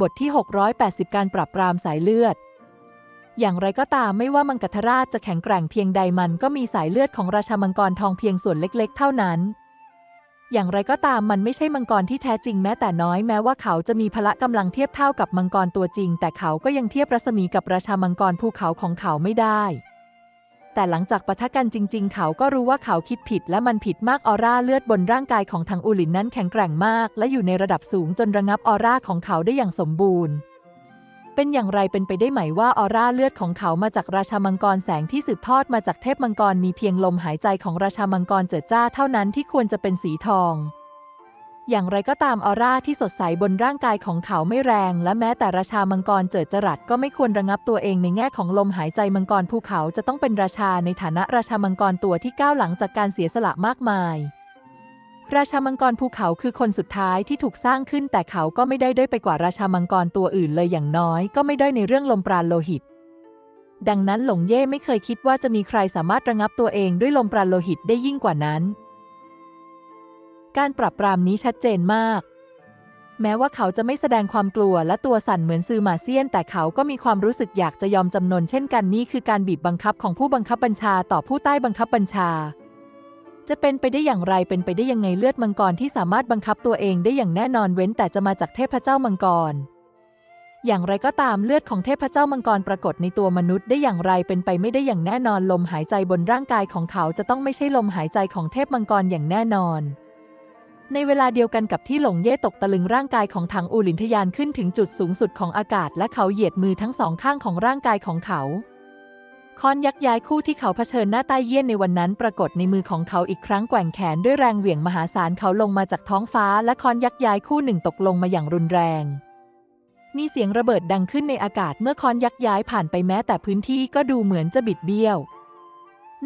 บทที่ 680 การปรับปรามสายเลือด อย่างไรก็ตามไม่ว่ามังกรราชจะแข็งแกร่งเพียงใดมันก็มีสายเลือดของราชามังกรทองเพียงส่วนเล็กๆ เท่านั้น อย่างไรก็ตามมันไม่ใช่มังกรที่แท้จริงแม้แต่น้อยแม้ว่าเขาจะมีพละกำลังเทียบเท่ากับมังกรตัวจริง แต่เขาก็ยังเทียบรัศมีกับราชามังกรภูเขาของเขาไม่ได้ แต่หลังจากปะทะกันจริง ๆ เขาก็รู้ว่าเขาคิดผิดและมันผิดมากออร่าเลือดบนร่างกายของทางอูหลินนั้นแข็งแกร่งมาก และอยู่ในระดับสูงจนระงับออร่าของเขาได้อย่างสมบูรณ์ เป็นอย่างไรเป็นไปได้ไหมว่าออร่าเลือดของเขามาจากราชามังกรแสงที่สืบทอดมาจากเทพมังกรมีเพียงลมหายใจของราชามังกรเจิดจ้าเท่านั้นที่ควรจะเป็นสีทอง อย่างไรก็ตามออร่าที่สดใสบนร่างกายของเขาไม่แรง และแม้แต่ราชามังกรเจิดจรัสก็ไม่ควรระงับตัวเองในแง่ของลมหายใจมังกรภูเขาจะต้องเป็นราชาในฐานะราชามังกรตัวที่ก้าวหลังจากการเสียสละมากมาย ราชามังกรภูเขาคือคนสุดท้ายที่ถูกสร้างขึ้นแต่เขาก็ไม่ได้ด้อยไปกว่าราชามังกรตัวอื่นเลยอย่างน้อย ก็ไม่ด้อยในเรื่องลมปราณโลหิตดังนั้นหลงเย่ไม่เคยคิดว่าจะมีใครสามารถระงับตัวเองด้วยลมปราณโลหิตได้ยิ่งกว่านั้น การปรับปรามนี้ชัดเจนมาก แม้ว่าเขาจะไม่แสดงความกลัวและตัวสั่นเหมือนซือมาเซียน แต่เขาก็มีความรู้สึกอยากจะยอมจำนนเช่นกันนี่คือการบีบบังคับของผู้บังคับบัญชาต่อผู้ใต้บังคับบัญชา จะเป็นไปได้อย่างไรเป็นไปได้ยังไงเลือดมังกรที่สามารถบังคับตัวเองได้อย่างแน่นอนเว้นแต่จะมาจากเทพเจ้ามังกรอย่างไรก็ตามเลือดของเทพเจ้ามังกรปรากฏในตัวมนุษย์ได้อย่างไรเป็นไปไม่ได้อย่างแน่นอนลมหายใจบนร่างกายของเขาจะต้องไม่ใช่ลมหายใจของเทพมังกรอย่างแน่นอน ในเวลาเดียวกันกับที่หลงเย่ตกตะลึงร่างกายของถังอูหลินทยานขึ้นถึงจุดสูงสุดของอากาศ และเขาเหยียดมือทั้งสองข้างของร่างกายของเขาคอนยักษ์ย้ายคู่ที่เขาเผชิญหน้าใต้เยี่ยนในวันนั้นปรากฏในมือของเขาอีกครั้งแกว่งแขนด้วยแรงเหวี่ยงมหาศาลเขาลงมาจากท้องฟ้า และคอนยักษ์ย้ายคู่หนึ่งตกลงมาอย่างรุนแรง มีเสียงระเบิดดังขึ้นในอากาศเมื่อคอนยักษ์ย้ายผ่านไปแม้แต่พื้นที่ก็ดูเหมือนจะบิดเบี้ยว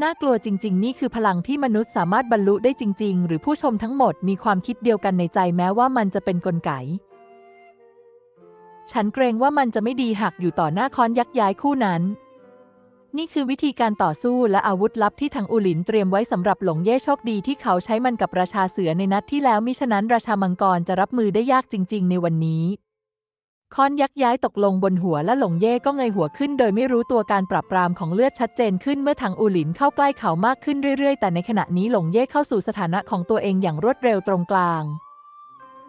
น่ากลัวจริง ๆ นี่คือพลังที่มนุษย์สามารถบรรลุได้จริง ๆ หรือผู้ชมทั้งหมดมีความคิดเดียวกันในใจแม้ว่ามันจะเป็นกลไก ฉันเกรงว่ามันจะไม่ดีหากอยู่ต่อหน้าค้อนยักษ์ย้ายคู่นั้น นี่คือวิธีการต่อสู้และอาวุธลับที่ทางอูหลินเตรียมไว้สำหรับหลงเย่โชคดีที่เขาใช้มันกับราชาเสือในนัดที่แล้วมิฉะนั้นราชามังกรจะรับมือได้ยากจริง ๆ ในวันนี้ คอนยักย้ายตกลงบนหัวและหลงเย่ก็เงยหัวขึ้น โดยไม่รู้ตัวการปรับปรามของเลือดชัดเจนขึ้นเมื่อทางอูหลินเข้าใกล้เขามากขึ้นเรื่อยๆ แต่ในขณะนี้หลงเย่เข้าสู่สถานะของตัวเองอย่างรวดเร็วตรงกลาง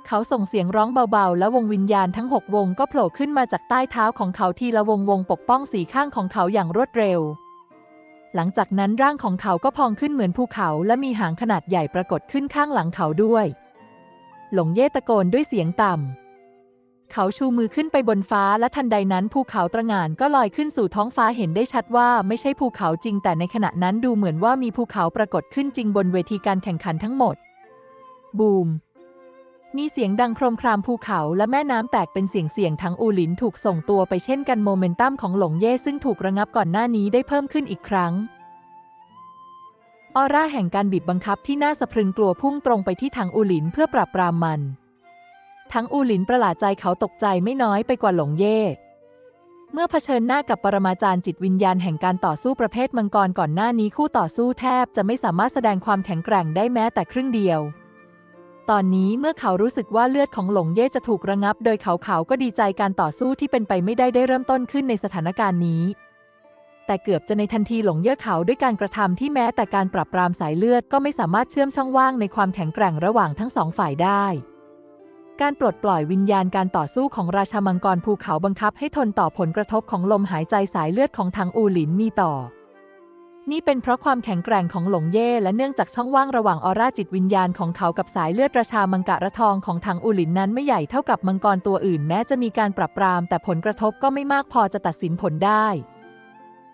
เขาส่งเสียงร้องเบาๆ และวงวิญญาณทั้งหกวงก็โผล่ขึ้นมาจากใต้เท้าของเขาทีละวงวงปกป้องสีข้างของเขาอย่างรวดเร็ว หลังจากนั้นร่างของเขาก็พองขึ้นเหมือนภูเขาและมีหางขนาดใหญ่ปรากฏขึ้นข้างหลังเขาด้วย หลงเย่ตะโกนด้วยเสียงต่ำ เขาชูมือขึ้นไปบนฟ้าและทันใดนั้นภูเขาตระหง่านก็ลอยขึ้นสู่ท้องฟ้าเห็นได้ชัดว่าไม่ใช่ภูเขาจริง แต่ในขณะนั้นดูเหมือนว่ามีภูเขาปรากฏขึ้นจริงบนเวทีการแข่งขันทั้งหมด บูม มีเสียงดังโครมครามภูเขาและแม่น้ำแตกเป็นเสียงเสียงทั้งอูหลินถูกส่งตัวไปเช่นกันโมเมนตัมของหลงเย่ซึ่งถูกระงับก่อนหน้านี้ได้เพิ่มขึ้นอีกครั้งออร่าแห่งการบีบบังคับที่น่าสะพรึงกลัวพุ่งตรงไปที่ทางอูหลินเพื่อปราบปรามมัน ทั้งอูหลินประหลาดใจเขาตกใจไม่น้อยไปกว่าหลงเย่ เมื่อเผชิญหน้ากับปรมาจารย์จิตวิญญาณแห่งการต่อสู้ประเภทมังกรก่อนหน้านี้คู่ต่อสู้แทบจะไม่สามารถแสดงความแข็งแกร่งได้แม้แต่ครึ่งเดียว ตอนนี้เมื่อเขารู้สึกว่าเลือดของหลงเย่จะถูกระงับ โดยเขาเขาก็ดีใจการต่อสู้ที่เป็นไปไม่ได้ได้เริ่มต้นขึ้นในสถานการณ์นี้แต่เกือบจะในทันทีหลงเย่อเขาด้วยการกระทำที่แม้แต่การปรับปรามสายเลือดก็ไม่สามารถเชื่อมช่องว่างในความแข็งแกร่งระหว่างทั้งสองฝ่ายได้ การปลดปล่อยวิญญาณการต่อสู้ของราชามังกรภูเขาบังคับให้ทนต่อผลกระทบของลมหายใจสายเลือดของทางอูหลินมีต่อ นี่เป็นเพราะความแข็งแกร่งของหลงเย่และเนื่องจากช่องว่างระหว่างออร่าจิตวิญญาณของเขากับสายเลือดราชามังกระทองของทางอูหลินนั้นไม่ใหญ่เท่ากับมังกรตัวอื่นแม้จะมีการปรับปราม แต่ผลกระทบก็ไม่มากพอจะตัดสินผลได้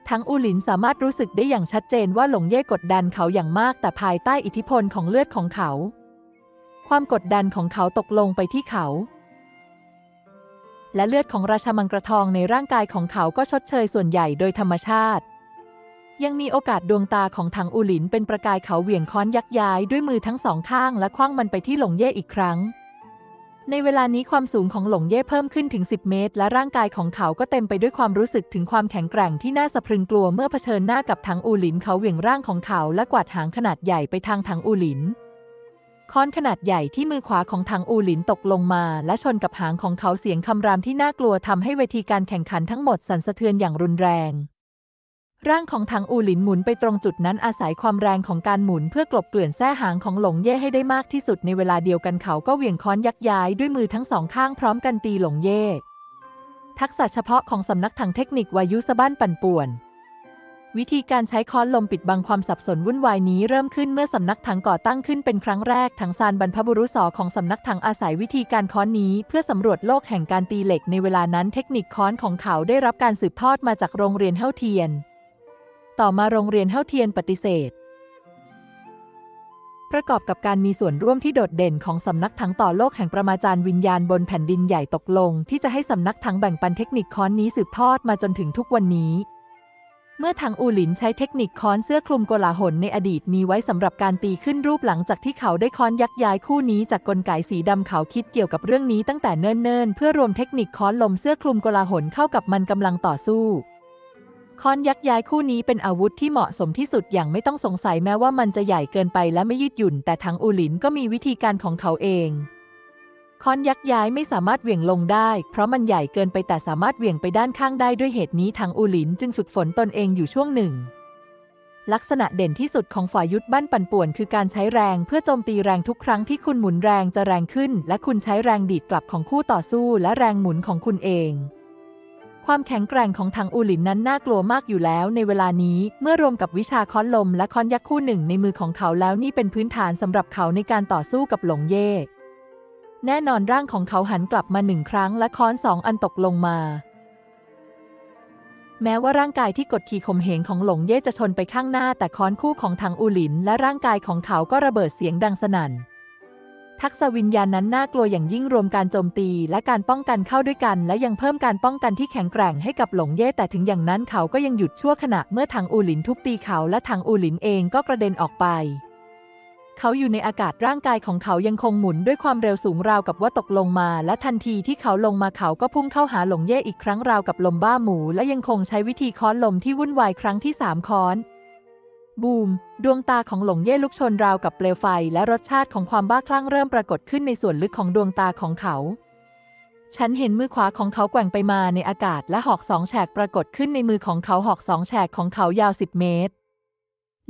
ทั้งอูหลินสามารถรู้สึกได้อย่างชัดเจนว่าหลงเย่กดดันเขาอย่างมากแต่ภายใต้อิทธิพลของเลือดของเขา ความกดดันของเขาตกลงไปที่เขา และเลือดของราชามังกรทองในร่างกายของเขาก็ชดเชยส่วนใหญ่โดยธรรมชาติ ยังมีโอกาสดวงตาของถังอูหลินเป็นประกายเขาเหวี่ยงค้อนยักย้ายด้วยมือทั้งสองข้างและคว้างมันไปที่หลงเย่อีกครั้ง ในเวลานี้ความสูงของหลงเย่เพิ่มขึ้นถึง 10 เมตร และร่างกายของเขาก็เต็มไปด้วยความรู้สึกถึงความแข็งแกร่งที่น่าสะพรึงกลัวเมื่อเผชิญหน้ากับถังอูหลินเขาเหวี่ยงร่างของเขาและกวาดหางขนาดใหญ่ไปทางถังอูหลิน ค้อนขนาดใหญ่ที่มือขวาของทางอูหลินตกลงมา และชนกับหางของเขาเสียงคำรามที่น่ากลัวทำให้เวทีการแข่งขันทั้งหมดสั่นสะเทือนอย่างรุนแรง ร่างของทางอูหลินหมุนไปตรงจุดนั้นอาศัยความแรงของการหมุนเพื่อกลบเกลื่อนแส้หางของหลงเย่ให้ได้มากที่สุดในเวลาเดียวกันเขาก็เหวี่ยงค้อนยักย้ายด้วยมือทั้งสองข้างพร้อมกันตีหลงเย่ทักษะเฉพาะของสำนักทางเทคนิควายุสะบ้านปั่นป่วน วิธีการใช้ค้อนลมปิดบังความสับสนวุ่นวายนี้เริ่มขึ้นเมื่อสำนักถังก่อตั้งขึ้นเป็นครั้งแรกถังซานบรรพบุรุษอของสำนักถังอาศัยวิธีการค้อนนี้ เพื่อสำรวจโลกแห่งการตีเหล็กในเวลานั้นเทคนิคค้อนของเขาได้รับการสืบทอดมาจากโรงเรียนเฮาเทียน ต่อมาโรงเรียนเฮาเทียนปฏิเสธประกอบกับการมีส่วนร่วมที่โดดเด่นของสำนักถังต่อโลกแห่งประมาจารย์วิญญาณบนแผ่นดินใหญ่ตกลง ที่จะให้สำนักถังแบ่งปันเทคนิคค้อนนี้สืบทอดมาจนถึงทุกวันนี้ เมื่อทางอูหลินใช้เทคนิคค้อนเสื้อคลุมโกลาหลในอดีตมีไว้สำหรับการตีขึ้นรูปหลังจากที่เขาได้ค้อนยักย้ายคู่นี้จากกลไกสีดำเขาคิดเกี่ยวกับเรื่องนี้ตั้งแต่เนิ่นๆ เพื่อรวมเทคนิคค้อนลมเสื้อคลุมโกลาหลเข้ากับมันกำลังต่อสู้ค้อนยักย้ายคู่นี้เป็นอาวุธที่เหมาะสมที่สุดอย่างไม่ต้องสงสัยแม้ว่ามันจะใหญ่เกินไปและไม่ยืดหยุ่น แต่ทางอูหลินก็มีวิธีการของเขาเอง ค้อนยักย้ายไม่สามารถเหวี่ยงลงได้ เพราะมันใหญ่เกินไปแต่สามารถเหวี่ยงไปด้านข้างได้ด้วยเหตุนี้ทางอูหลินจึงฝึกฝนตนเองอยู่ช่วงหนึ่ง ลักษณะเด่นที่สุดของฝ่ายยุทธบ้านปั่นป่วน คือการใช้แรงเพื่อโจมตีแรงทุกครั้งที่คุณหมุนแรงจะแรงขึ้น และคุณใช้แรงดีดกลับของคู่ต่อสู้และแรงหมุนของคุณเองความแข็งแกร่งของทางอูหลินนั้นน่ากลัวมากอยู่แล้วในเวลานี้เมื่อรวมกับวิชาค้อนลมและค้อนยักษ์คู่หนึ่งในมือของเขาแล้วนี่เป็นพื้นฐานสำหรับเขาในการต่อสู้กับหลงเย่ แน่นอนร่างของเขาหันกลับมาหนึ่งครั้งและค้อนสองอันตกลงมา แม้ว่าร่างกายที่กดขี่ข่มเหงของหลงเย่จะชนไปข้างหน้า แต่ค้อนคู่ของทางอูหลิน และร่างกายของเขาก็ระเบิดเสียงดังสนั่น ทักษะวิญญาณนั้นน่ากลัวอย่างยิ่งรวมการโจมตีและการป้องกันเข้าด้วยกัน และยังเพิ่มการป้องกันที่แข็งแกร่งให้กับหลงเย่แต่ถึงอย่างนั้นเขาก็ยังหยุดชั่วขณะเมื่อทางอูหลินทุบตีเขาและทางอูหลินเองก็กระเด็นออกไป เขาอยู่ในอากาศร่างกายของเขายังคงหมุนด้วยความเร็วสูงราวกับว่าตกลงมา และทันทีที่เขาลงมาเขาก็พุ่งเข้าหาหลงเย่อีกครั้งราวกับลมบ้าหมู และยังคงใช้วิธีค้อนลมที่วุ่นวายครั้งที่สามค้อนบูม ดวงตาของหลงเย่ลุกชนราวกับเปลวไฟ และรสชาติของความบ้าคลั่งเริ่มปรากฏขึ้นในส่วนลึกของดวงตาของเขา ฉันเห็นมือขวาของเขาแกว่งไปมาในอากาศและหอกสองแฉกปรากฏขึ้นในมือของเขาหอกสองแฉกของเขายาว10เมตร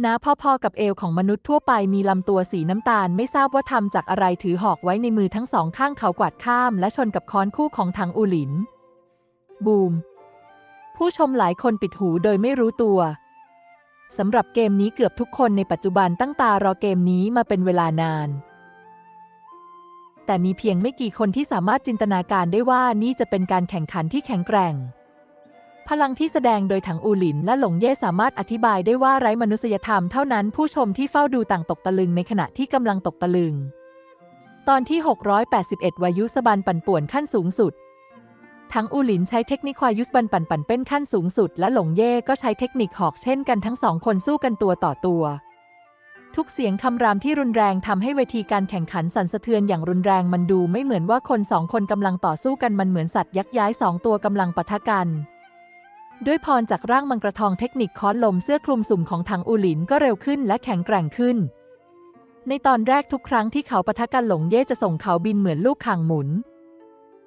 นาพอๆกับเอวของมนุษย์ทั่วไปมีลำตัวสีน้ำตาลไม่ทราบว่าทำจากอะไรถือหอกไว้ในมือทั้งสองข้างเขากวาดข้ามและชนกับค้อนคู่ของทางอูหลิน บูม ผู้ชมหลายคนปิดหูโดยไม่รู้ตัวสำหรับเกมนี้เกือบทุกคนในปัจจุบันตั้งตารอเกมนี้มาเป็นเวลานาน แต่มีเพียงไม่กี่คนที่สามารถจินตนาการได้ว่านี่จะเป็นการแข่งขันที่แข็งแกร่ง พลังที่แสดงโดยถังอูหลินและหลงเย่สามารถอธิบายได้ว่าไร้มนุษยธรรมเท่านั้นผู้ชมที่เฝ้าดูต่างตกตะลึงในขณะที่กำลังตกตะลึง ตอนที่ 681 วายุสบันปั่นป่วนขั้นสูงสุด ทั้งอูหลินใช้เทคนิคควายุสบันปั่นปั่นเป็นขั้นสูงสุด และหลงเย่ก็ใช้เทคนิคหอกเช่นกันทั้งสองคนสู้กันตัวต่อตัว ทุกเสียงคำรามที่รุนแรงทำให้เวทีการแข่งขันสั่นสะเทือนอย่างรุนแรงมันดูไม่เหมือนว่าคนสองคนกำลังต่อสู้กันมันเหมือนสัตว์ยักษ์ย้ายสองตัวกำลังปะทะกัน ด้วยพรจากร่างมังกรทองเทคนิคค้อนลมเสื้อคลุมสุ่มของทางอูหลินก็เร็วขึ้นและแข็งแกร่งขึ้น ในตอนแรกทุกครั้งที่เขาปะทะกันหลงเย่จะส่งเขาบินเหมือนลูกข่างหมุน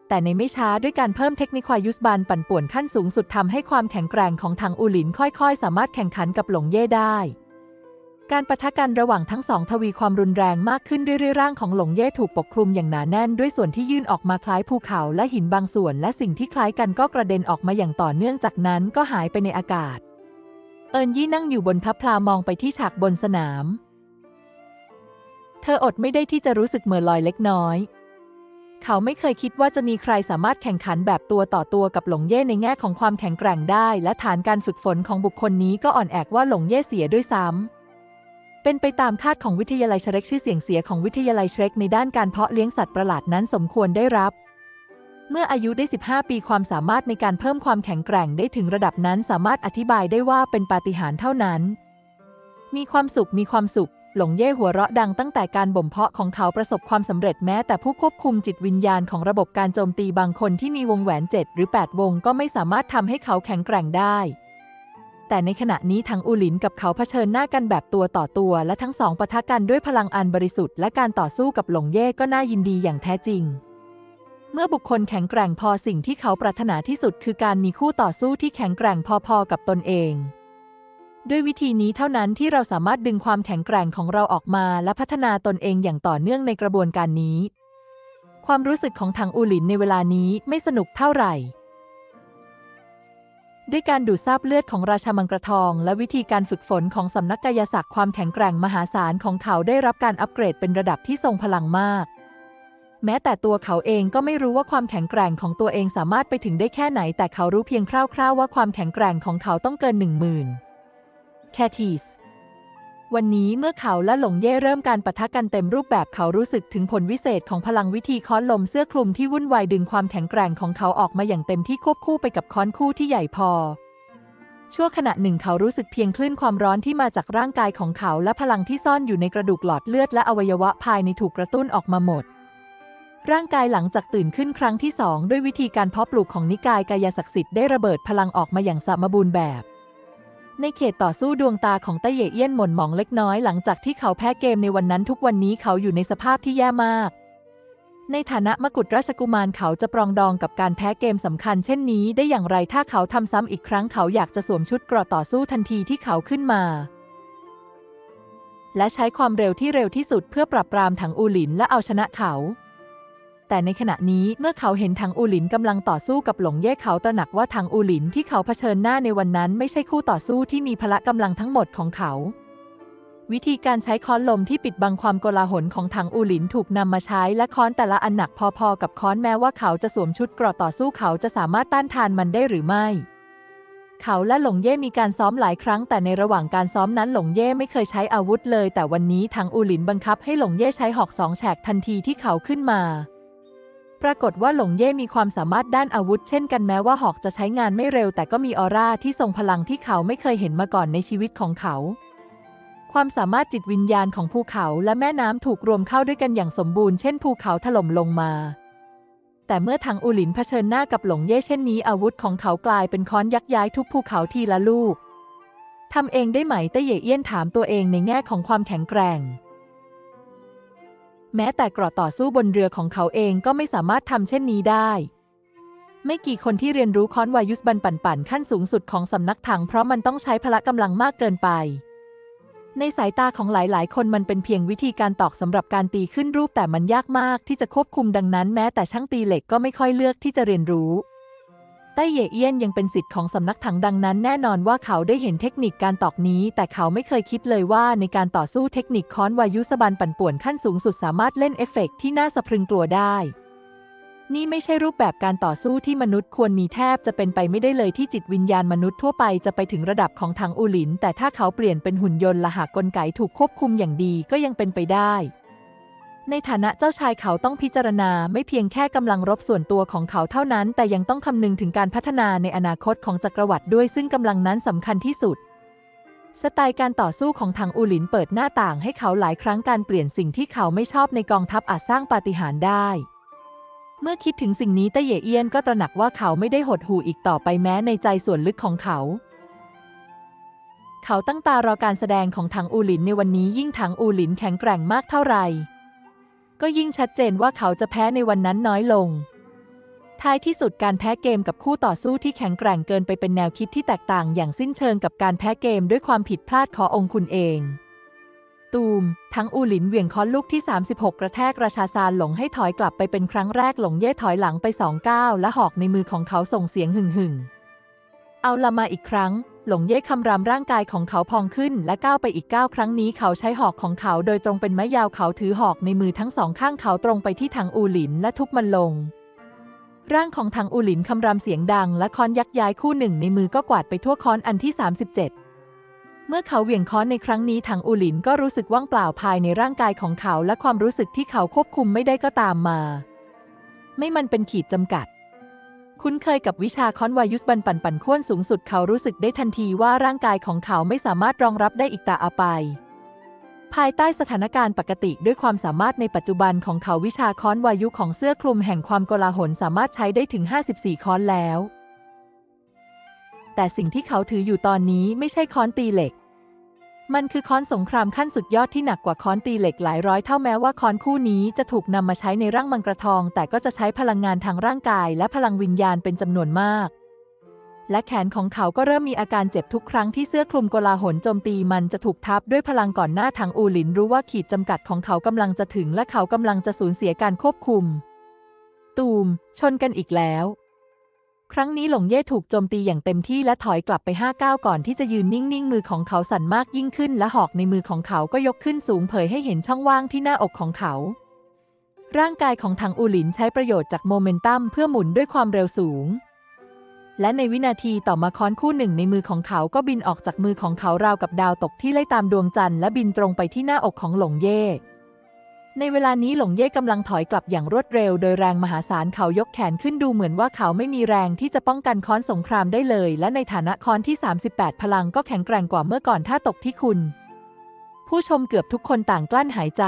แต่ในไม่ช้าด้วยการเพิ่มเทคนิคควายุสบานปั่นป่วนขั้นสูงสุดทำให้ความแข็งแกร่งของทางอูหลินค่อยๆ สามารถแข่งขันกับหลงเย่ได้ การปะทะกันระหว่างทั้งสองทวีความรุนแรงมากขึ้นเรื่อยๆร่างของหลงเย่ถูกปกคลุมอย่างหนาแน่น ด้วยส่วนที่ยื่นออกมาคล้ายภูเขาและหินบางส่วน และสิ่งที่คล้ายกันก็กระเด็นออกมาอย่างต่อเนื่องจากนั้นก็หายไปในอากาศ เอิญยี่นั่งอยู่บนพระพลามองไปที่ฉากบนสนาม เธออดไม่ได้ที่จะรู้สึกเหม่อลอยเล็กน้อย เขาไม่เคยคิดว่าจะมีใครสามารถแข่งขันแบบตัวต่อตัวกับหลงเย่ในแง่ของความแข็งแกร่งได้ และฐานการฝึกฝนของบุคคลนี้ก็อ่อนแอกว่าหลงเย่เสียด้วยซ้ำ เป็นไปตามคาดของวิทยาลัยเชเรกชื่อเสียงเสียของวิทยาลัยเชเรกในด้านการเพาะเลี้ยงสัตว์ประหลาดนั้นสมควรได้รับ เมื่ออายุได้ 15 ปีความสามารถในการเพิ่มความแข็งแกร่งได้ถึงระดับนั้นสามารถอธิบายได้ว่าเป็นปาฏิหาริย์เท่านั้น มีความสุขมีความสุข หลงเย่หัวเราะดังตั้งแต่การบ่มเพาะของเขาประสบความสำเร็จแม้ แต่ผู้ควบคุมจิตวิญญาณของระบบการโจมตีบางคนที่มีวงแหวน 7 หรือ 8 วงก็ไม่สามารถทำให้เขาแข็งแกร่งได้ แต่ในขณะนี้ทั้งอูหลินกับเขาเผชิญหน้ากันแบบตัวต่อตัว และทั้งสองปะทะกันด้วยพลังอันบริสุทธิ์และการต่อสู้กับหลงเย่ก็น่ายินดีอย่างแท้จริง เมื่อบุคคลแข็งแกร่งพอสิ่งที่เขาปรารถนาที่สุดคือการมีคู่ต่อสู้ที่แข็งแกร่งพอๆกับตนเอง ด้วยวิธีนี้เท่านั้นที่เราสามารถดึงความแข็งแกร่งของเราออกมาและพัฒนาตนเองอย่างต่อเนื่องในกระบวนการนี้ ความรู้สึกของทางอูหลินในเวลานี้ไม่สนุกเท่าไหร่ ด้วยการดูดซาบเลือดของราชามังกรทอง และวิธีการฝึกฝนของสำนักกายศักดิ์ความแข็งแกร่งมหาศาลของเขาได้รับการอัปเกรดเป็นระดับที่ทรงพลังมาก แม้แต่ตัวเขาเองก็ไม่รู้ว่าความแข็งแกร่งของตัวเองสามารถไปถึงได้แค่ไหน แต่เขารู้เพียงคร่าวๆว่าความแข็งแกร่งของเขาต้องเกินหนึ่งหมื่นแคทีส วันนี้เมื่อเขาและหลงเย่เริ่มการปะทะกันเต็มรูปแบบเขารู้สึกถึงผลวิเศษของพลังวิธีค้อนลมเสื้อคลุมที่วุ่นวายดึงความแข็งแกร่งของเขาออกมาอย่างเต็มที่ควบคู่ไปกับค้อนคู่ที่ใหญ่พอ ชั่วขณะหนึ่งเขารู้สึกเพียงคลื่นความร้อนที่มาจากร่างกายของเขาและพลังที่ซ่อนอยู่ในกระดูกหลอดเลือดและอวัยวะภายในถูกกระตุ้นออกมาหมด ร่างกายหลังจากตื่นขึ้นครั้งที่สองด้วยวิธีการเพาะปลูกของนิกายกายศักดิ์สิทธิ์ได้ระเบิดพลังออกมาอย่างสมบูรณ์แบบ ในเขตต่อสู้ดวงตาของต้เยเอี้ยนหม่นหมองเล็กน้อยหลังจากที่เขาแพ้เกมในวันนั้นทุกวันนี้เขาอยู่ในสภาพที่แย่มาก ในฐานะมกุฎราชกุมารเขาจะปรองดองกับการแพ้เกมสำคัญเช่นนี้ได้อย่างไรถ้าเขาทำซ้ำอีกครั้งเขาอยากจะสวมชุดเกราะต่อสู้ทันทีที่เขาขึ้นมา และใช้ความเร็วที่เร็วที่สุดเพื่อปรับปรามถังอูหลินและเอาชนะเขา แต่ในขณะนี้เมื่อเขาเห็นถังอูหลินกำลังต่อสู้กับหลงเย่เขาตระหนักว่าถังอูหลินที่เขาเผชิญหน้าในวันนั้นไม่ใช่คู่ต่อสู้ที่มีพละกำลังทั้งหมดของเขา วิธีการใช้ค้อนลมที่ปิดบังความโกลาหลของถังอูหลินถูกนำมาใช้และค้อนแต่ละอันหนักพอๆ กับค้อนแม้ว่าเขาจะสวมชุดเกราะต่อสู้เขาจะสามารถต้านทานมันได้หรือไม่เขาและหลงเย่มีการซ้อมหลายครั้งแต่ในระหว่างการซ้อมนั้นหลงเย่ไม่เคยใช้อาวุธเลย แต่วันนี้ถังอูหลินบังคับให้หลงเย่ใช้หอกสองแฉกทันทีที่เขาขึ้นมา ปรากฏว่าหลงเย่มีความสามารถด้านอาวุธเช่นกันแม้ว่าหอกจะใช้งานไม่เร็ว แต่ก็มีออร่าที่ทรงพลังที่เขาไม่เคยเห็นมาก่อนในชีวิตของเขา ความสามารถจิตวิญญาณของภูเขาและแม่น้ำถูกรวมเข้าด้วยกันอย่างสมบูรณ์เช่นภูเขาถล่มลงมา แต่เมื่อทางอูหลินเผชิญหน้ากับหลงเย่เช่นนี้อาวุธของเขากลายเป็นค้อนยักย้ายทุกภูเขาทีละลูกทำเองได้ไหมเต้เย่เอี้ยนถามตัวเองในแง่ของความแข็งแกร่ง แม้แต่กรอต่อสู้บนเรือของเขาเองก็ไม่สามารถทำเช่นนี้ได้ ไม่กี่คนที่เรียนรู้ค้อนวายุสบันปันป่นขั้นสูงสุดของสำนักถังเพราะมันต้องใช้พละกำลังมากเกินไป ในสายตาของหลายๆ คนมันเป็นเพียงวิธีการตอกสำหรับการตีขึ้นรูปแต่มันยากมากที่จะควบคุมดังนั้น แม้แต่ช่างตีเหล็กก็ไม่ค่อยเลือกที่จะเรียนรู้ ต้เหยเอี้ยนยังเป็นสิทธิ์ของสำนักถังดังนั้น แน่นอนว่าเขาได้เห็นเทคนิคการตอกนี้ แต่เขาไม่เคยคิดเลยว่าในการต่อสู้เทคนิคค้อนวายุสบันปั่นป่วนขั้นสูงสุดสามารถเล่นเอฟเฟกต์ที่น่าสะพรึงกลัวได้ นี่ไม่ใช่รูปแบบการต่อสู้ที่มนุษย์ควรมีแทบจะเป็นไปไม่ได้เลยที่จิตวิญญาณมนุษย์ทั่วไปจะไปถึงระดับของทางอูหลิน แต่ถ้าเขาเปลี่ยนเป็นหุ่นยนต์ละหากลไกถูกควบคุมอย่างดีก็ยังเป็นไปได้ ในฐานะเจ้าชายเขาต้องพิจารณาไม่เพียงแค่กำลังรบส่วนตัวของเขาเท่านั้น แต่ยังต้องคำนึงถึงการพัฒนาในอนาคตของจักรวรรดิด้วยซึ่งกำลังนั้นสำคัญที่สุด สไตล์การต่อสู้ของทางอูหลินเปิดหน้าต่างให้เขาหลายครั้งการเปลี่ยนสิ่งที่เขาไม่ชอบในกองทัพอาจสร้างปาฏิหาริย์ได้ เมื่อคิดถึงสิ่งนี้เต้เยเอียนก็ตระหนักว่าเขาไม่ได้หดหู่อีกต่อไปแม้ในใจส่วนลึกของเขาเขาตั้งตารอการแสดงของทางอูหลินในวันนี้ยิ่งทางอูหลินแข็งแกร่งมากเท่าไหร่ ก็ยิ่งชัดเจนว่าเขาจะแพ้ในวันนั้นน้อยลง ท้ายที่สุดการแพ้เกมกับคู่ต่อสู้ที่แข็งแกร่งเกินไปเป็นแนวคิดที่แตกต่างอย่างสิ้นเชิงกับการแพ้เกมด้วยความผิดพลาดขององคุณเอง ตูม ทั้งอูหลินเหวี่ยงค้อนลูกที่ 36 กระแทกราชาซานหลงให้ถอยกลับไปเป็นครั้งแรกหลงเย่ถอยหลังไปสองก้าวและหอกในมือของเขาส่งเสียงหึ่งหึ่งๆเอาละมาอีกครั้ง หลงเย่คำรามร่างกายของเขาพองขึ้นและก้าวไปอีกก้าวครั้งนี้เขาใช้หอกของเขาโดยตรงเป็นไม้ยาวเขาถือหอกในมือทั้งสองข้างเขาตรงไปที่ทางอูหลินและทุบมันลง ร่างของทางอูหลินคำรามเสียงดังและค้อนยักย้ายคู่หนึ่งในมือก็กวาดไปทั่วค้อนอันที่ 37เมื่อเขาเหวี่ยงค้อนในครั้งนี้ทางอูหลินก็รู้สึกว่างเปล่าภายในร่างกายของเขาและความรู้สึกที่เขาควบคุมไม่ได้ก็ตามมา ไม่มันเป็นขีดจำกัด คุ้นเคยกับวิชาค้อนวายุสบันปั่นปั่นข้วนสูงสุดเขารู้สึกได้ทันทีว่าร่างกายของเขาไม่สามารถรองรับได้อีกตาอไป ภายใต้สถานการณ์ปกติด้วยความสามารถในปัจจุบันของเขาวิชาค้อนวายุของเสื้อคลุมแห่งความโกลาหลสามารถใช้ได้ถึง 54 ค้อนแล้ว แต่แต่สิ่งที่เขาถืออยู่ตอนนี้ไม่ใช่ค้อนตีเหล็ก มันคือค้อนสงครามขั้นสุดยอดที่หนักกว่าค้อนตีเหล็กหลายร้อยเท่าแม้ว่าค้อนคู่นี้จะถูกนำมาใช้ในร่างมังกรทอง แต่ก็จะใช้พลังงานทางร่างกาย และพลังวิญญาณเป็นจำนวนมาก และแขนของเขาก็เริ่มมีอาการเจ็บทุกครั้งที่เสื้อคลุมโกลาหลโจมตีมันจะถูกทับด้วยพลังก่อนหน้าทางอูหลินรู้ว่าขีดจำกัดของเขากำลังจะถึง และเขากำลังจะสูญเสียการควบคุม ตูม ชนกันอีกแล้ว ครั้งนี้หลงเย่ถูกโจมตีอย่างเต็มที่และถอยกลับไปห้าก้าวก่อนที่จะยืนนิ่งๆ มือของเขาสั่นมากยิ่งขึ้น และหอกในมือของเขาก็ยกขึ้นสูงเผยให้เห็นช่องว่างที่หน้าอกของเขา ร่างกายของทางอูหลินใช้ประโยชน์จากโมเมนตัมเพื่อหมุนด้วยความเร็วสูง และในวินาทีต่อมาค้อนคู่หนึ่งในมือของเขาก็บินออกจากมือของเขาราวกับดาวตกที่ไล่ตามดวงจันทร์และบินตรงไปที่หน้าอกของหลงเย่ ในเวลานี้หลงเย่กำลังถอยกลับอย่างรวดเร็ว โดยแรงมหาศาลเขายกแขนขึ้นดูเหมือนว่าเขาไม่มีแรงที่จะป้องกันค้อนสงครามได้เลย และในฐานะค้อนที่ 38 พลังก็แข็งแกร่งกว่าเมื่อก่อนถ้าตกที่คุณ ผู้ชมเกือบทุกคนต่างกลั้นหายใจ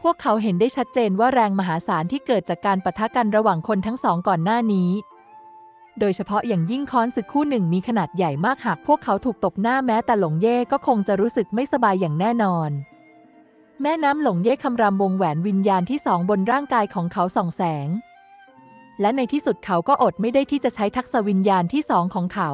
พวกเขาเห็นได้ชัดเจนว่าแรงมหาศาลที่เกิดจากการปะทะกันระหว่างคนทั้งสองก่อนหน้านี้ โดยเฉพาะอย่างยิ่งค้อนศึกคู่หนึ่งมีขนาดใหญ่มากหากพวกเขาถูกตบหน้าแม้แต่หลงเย่ก็คงจะรู้สึกไม่สบายอย่างแน่นอน แม่น้ำหลงเย่คำรามวงแหวนวิญญาณที่สองบนร่างกายของเขาส่องแสง และในที่สุดเขาก็อดไม่ได้ที่จะใช้ทักษะวิญญาณที่สองของเขา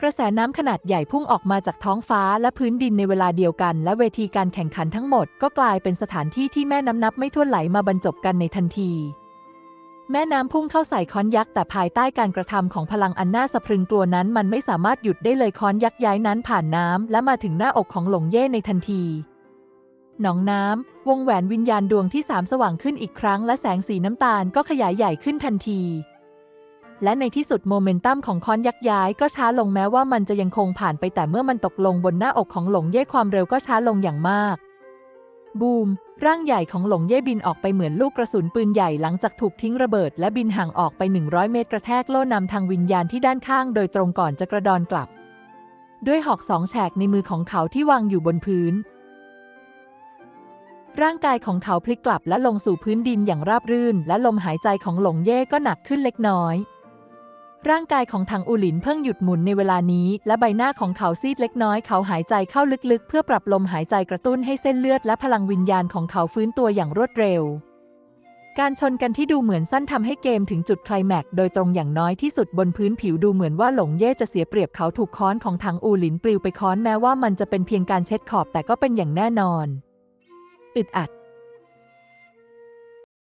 กระแสน้ำขนาดใหญ่พุ่งออกมาจากท้องฟ้าและพื้นดินในเวลาเดียวกัน และเวทีการแข่งขันทั้งหมดก็กลายเป็นสถานที่ที่แม่น้ำนับไม่ถ้วนไหลมาบรรจบกันในทันทีแม่น้ำพุ่งเข้าใส่ค้อนยักษ์แต่ภายใต้การกระทำของพลังอันน่าสะพรึงกลัวนั้นมันไม่สามารถหยุดได้เลยค้อนยักษ์ย้ายนั้นผ่านน้ำและมาถึงหน้าอกของหลงเย่ในทันที หนองน้ำ วงแหวนวิญญาณดวงที่สามสว่างขึ้นอีกครั้ง และแสงสีน้ำตาลก็ขยายใหญ่ขึ้นทันที และในที่สุดโมเมนตัมของค้อนยักษ์ย้ายก็ช้าลงแม้ว่ามันจะยังคงผ่านไปแต่เมื่อมันตกลงบนหน้าอกของหลงเย่ความเร็วก็ช้าลงอย่างมาก บูม ร่างใหญ่ของหลงเย่บินออกไปเหมือนลูกกระสุนปืนใหญ่หลังจากถูกทิ้งระเบิด และบินห่างออกไป 100 เมตรกระแทกโล่นำทางวิญญาณที่ด้านข้าง โดยตรงก่อนจะกระดอนกลับ ด้วยหอกสองแฉกในมือของเขาที่วางอยู่บนพื้น ร่างกายของเขาพลิกกลับและลงสู่พื้นดินอย่างราบรื่น และลมหายใจของหลงเย่ก็หนักขึ้นเล็กน้อย ร่างกายของทางอูหลินเพิ่งหยุดหมุนในเวลานี้ และใบหน้าของเขาซีดเล็กน้อย เขาหายใจเข้าลึกๆ เพื่อปรับลมหายใจกระตุ้นให้เส้นเลือดและพลังวิญญาณของเขาฟื้นตัวอย่างรวดเร็ว การชนกันที่ดูเหมือนสั้นทำให้เกมถึงจุดไคลแม็กโดยตรงอย่างน้อยที่สุดบนพื้นผิวดูเหมือนว่าหลงเย่จะเสียเปรียบเขาถูกค้อนของทางอูหลินปลิวไปค้อนแม้ว่ามันจะเป็นเพียงการเช็ดขอบแต่ก็เป็นอย่างแน่นอน อึดอัด